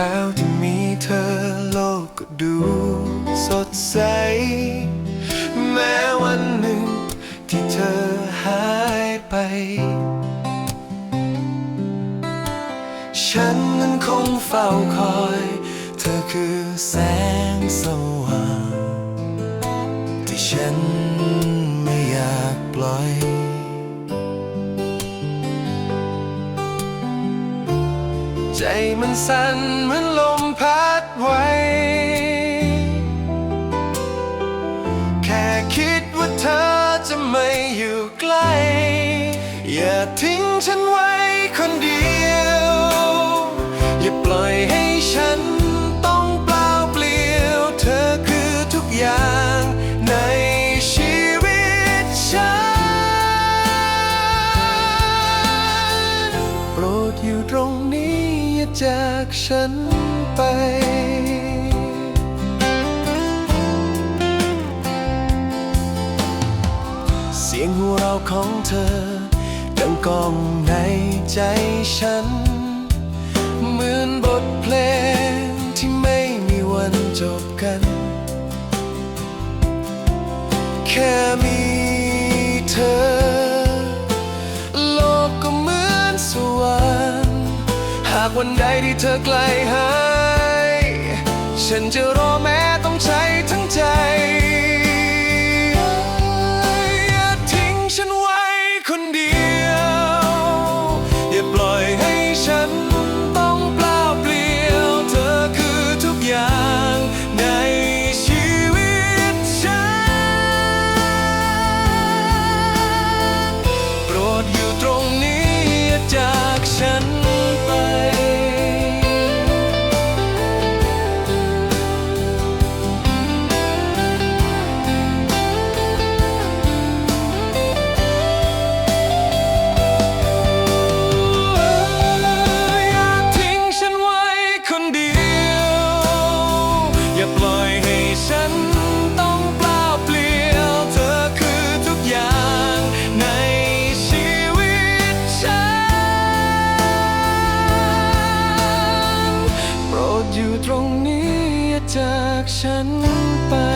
ช้าที่มีเธอโลกก็ดูสดใส แม้วันหนึ่งที่เธอหายไป ฉันนั้นคงเฝ้าคอย เธอคือแสงสว่าง ที่ฉันไม่อยากปล่อย ใจมันสั่นเหมือนลมพัดไว้ แค่คิดว่าเธอจะไม่อยู่ใกล้ อย่าทิ้งฉันไว้ รงนี้อย่าจากฉันไป เสียงหัวเราะของเธอ ดังก้องในใจฉัน เหมือนบทเพลงที่ไม่มีวันจบกัน แค่มีากวันใดที่เธอไกลหาย ฉันจะรอแม้ต้องใช้ ฉันไป